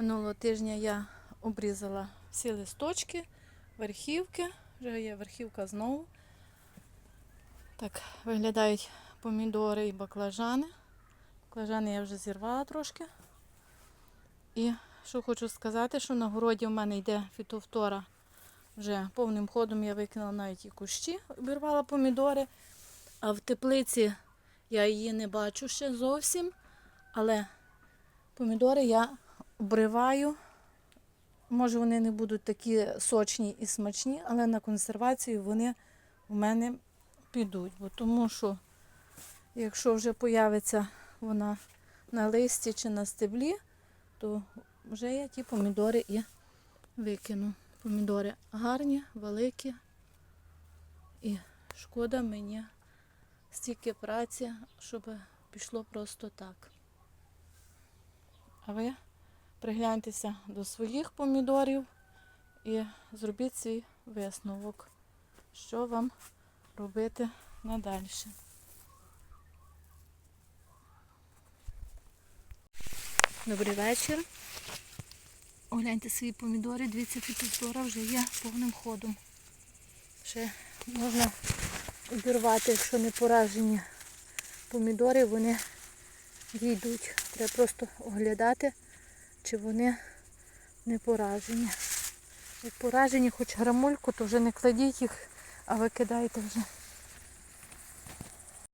Минулого тижня я обрізала всі листочки, верхівки. Вже є верхівка знову. Так виглядають помідори і баклажани. Баклажани я вже зірвала трошки. І що хочу сказати, що на городі в мене йде фітофтора. Вже повним ходом я викинула навіть і кущі, обірвала помідори. А в теплиці я її не бачу ще зовсім. Але помідори я обриваю. Може, вони не будуть такі сочні і смачні, але на консервацію вони у мене підуть. Бо тому що, якщо вже появиться вона на листі чи на стеблі, то вже я ті помідори і викину. Помідори гарні, великі. І шкода мені стільки праці, щоб пішло просто так. А ви пригляньтеся до своїх помідорів і зробіть свій висновок, що вам робити надалі. Добрий вечір. Огляньте свої помідори, дивіться, фітофтора вже є повним ходом. Ще можна обірвати, якщо не поражені помідори, вони йдуть. Треба просто оглядати, чи вони не поражені. Як поражені хоч грамульку, то вже не кладіть їх, а викидайте вже